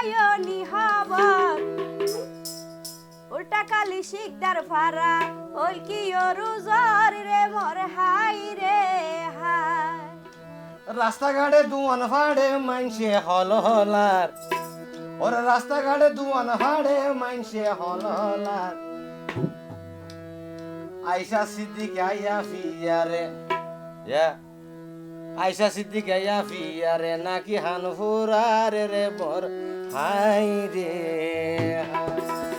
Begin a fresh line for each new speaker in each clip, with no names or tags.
গায়নি হব উল্টা কালি শিকদার ফারা হল কি রুজর রে মোর হাই রে হাই
রাস্তাঘাটে দুয়ান ফাড়ে মানসে হল হলার। ওর রাস্তাঘাটে দুয়ান ফাড়ে মানসে হল হলার। আইসা সিদ্দিক আইয়া ফিয়া রে। ইয়া। আয়সা সিদ্দিক ফিয়া রে নাকি হানফুরারে রে বর হাই রে হাই।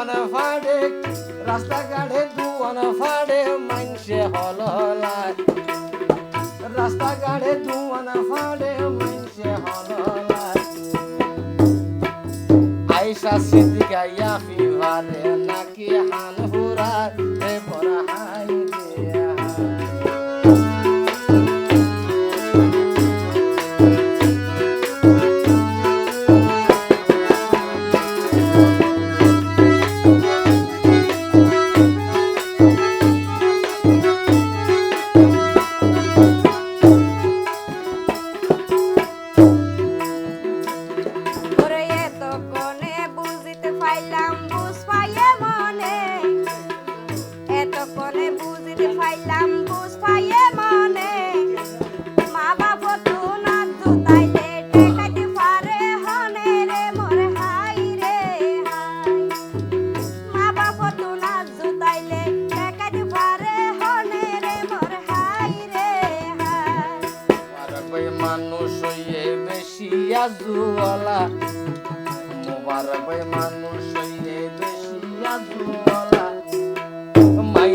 দুয়ান ফাড়ে, রাস্তাঘাটে দুয়ান ফাড়ে মানুষে হল হলায় রাস্তাঘাটে দুয়ান ফাড়ে মানুষে হল হলায় আইসা সিদ্দিকা ইয়াফি ভারে নাকি হান হুরায়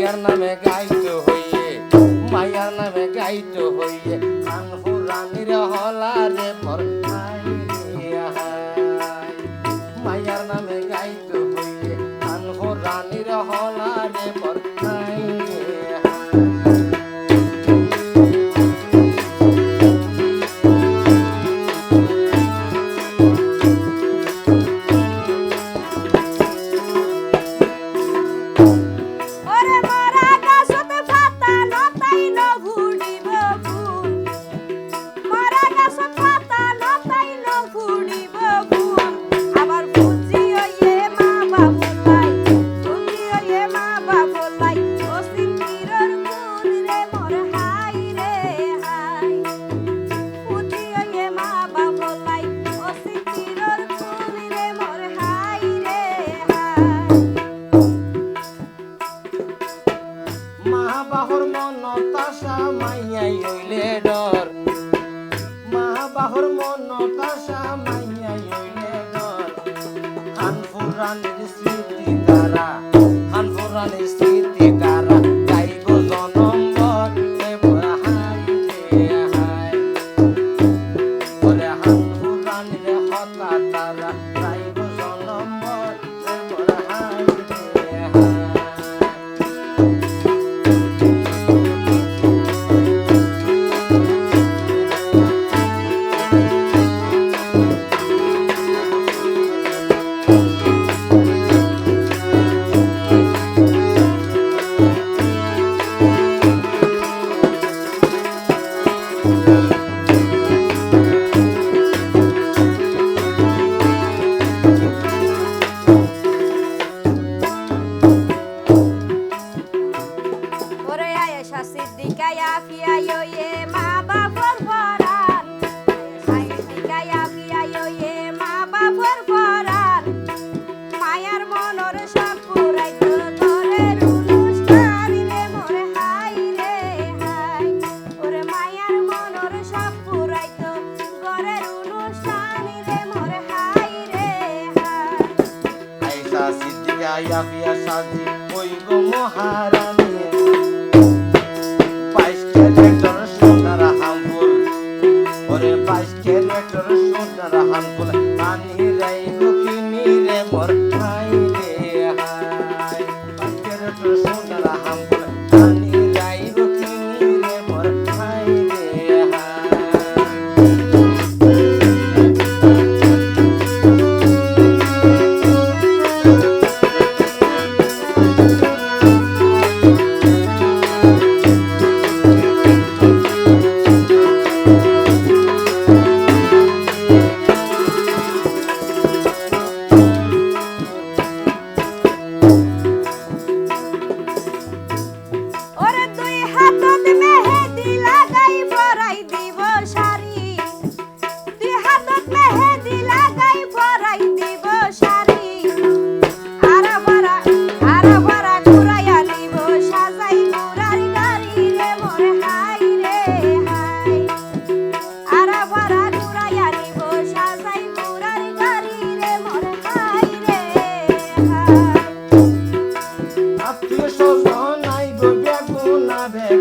মায়ার নামে গাইতে হইয়ে মায়ার নামে গাইতে হইয়ে কানহু রানীর হলা রে
মর bonita.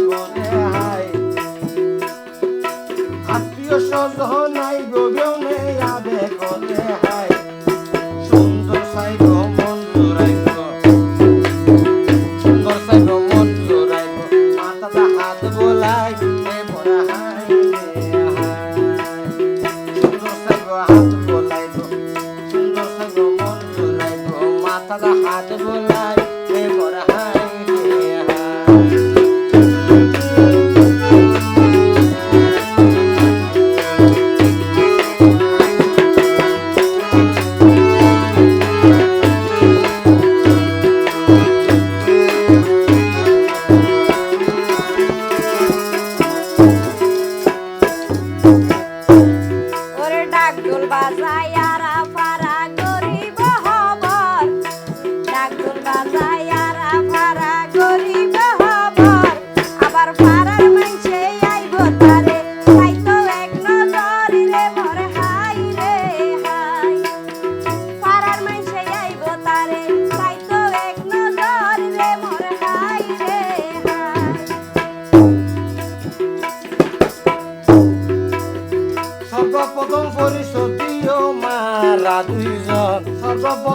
জীবনে আয়
আত্মীয় স্বজন নাই গো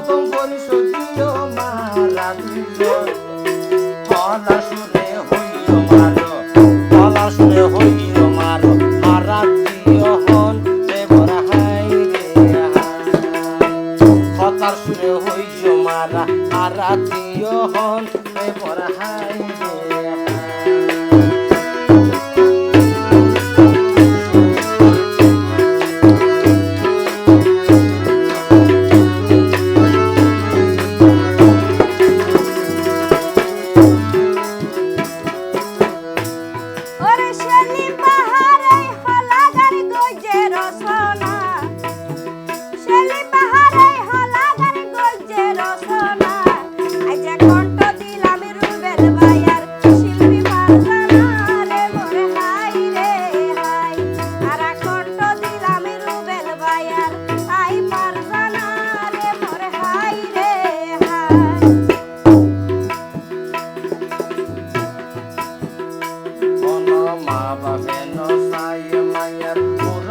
voltam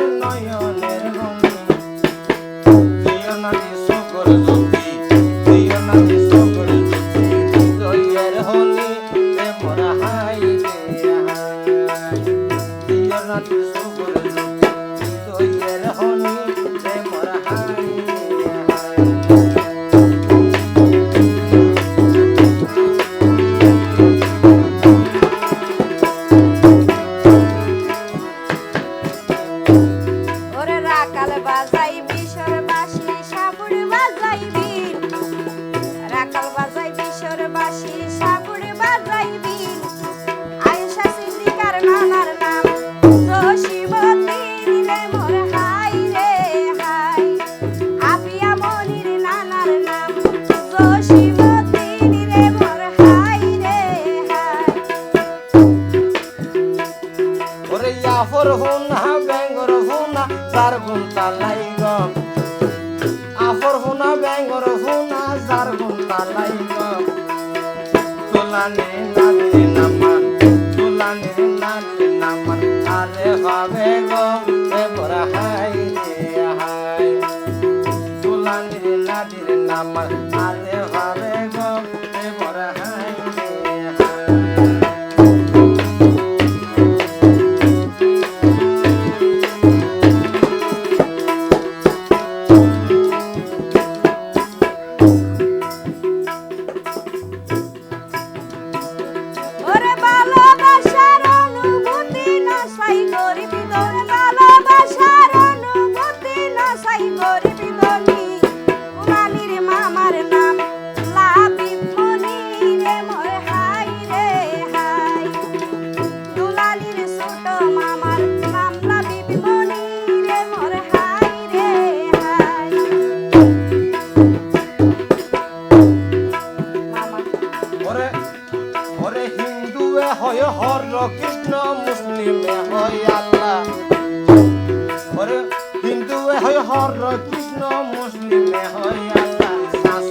lion.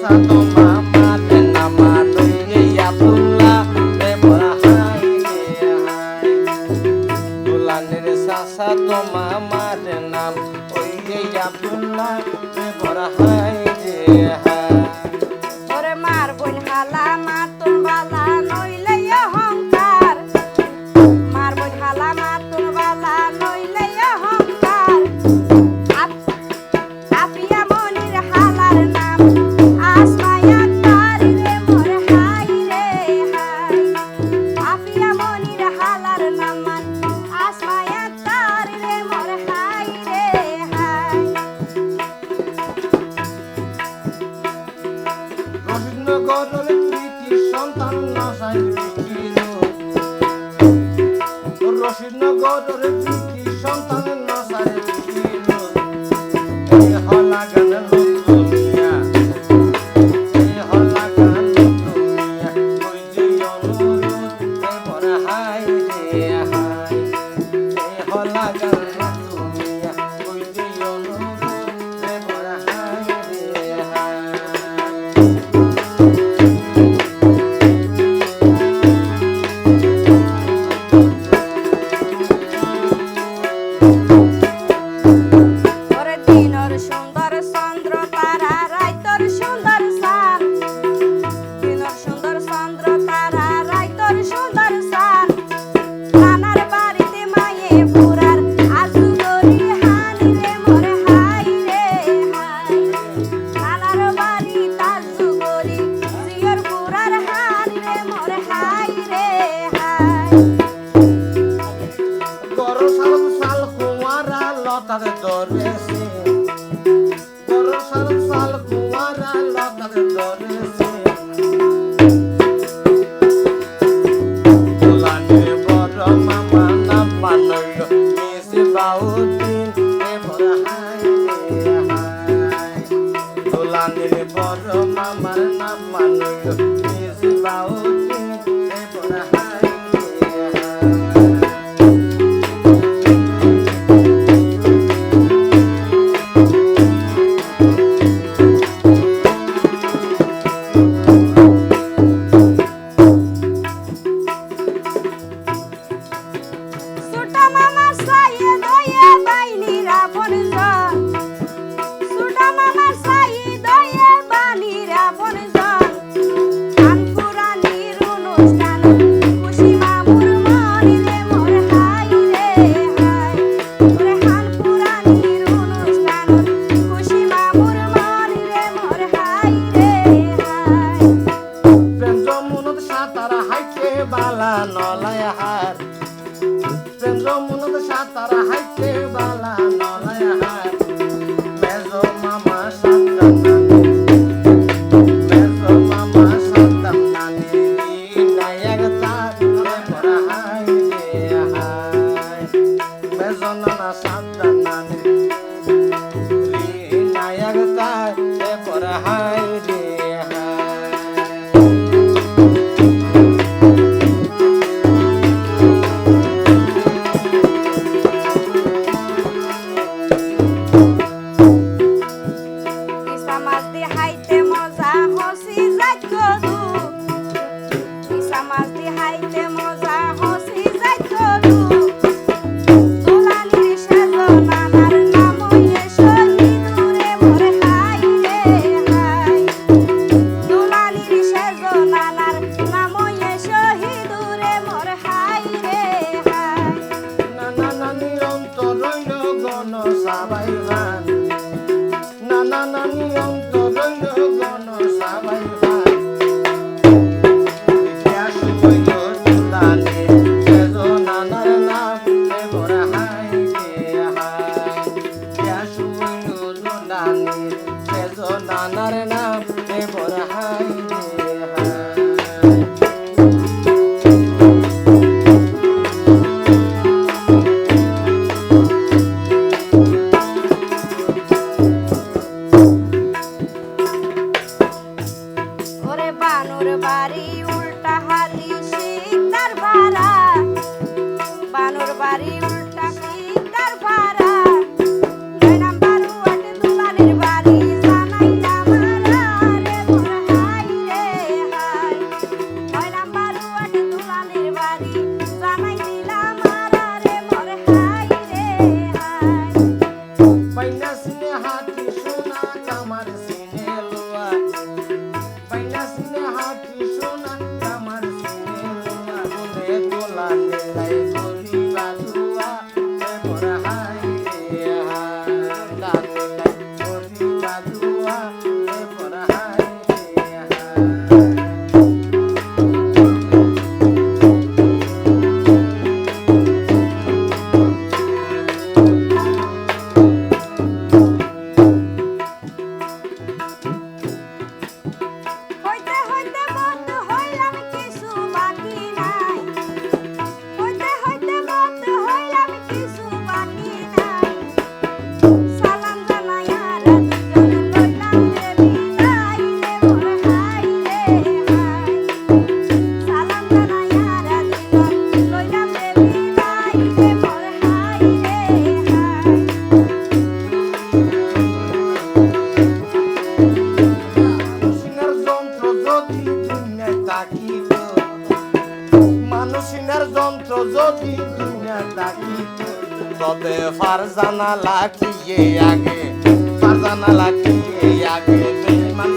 pasando
ওরে
সাল কুমারা লতার দরেছে আর যন্ত্র যদি দুনিয়া থাকিত তবে ফারজানা লাখিয়ে আগে ফারজানা লাখিয়ে আগে বেমান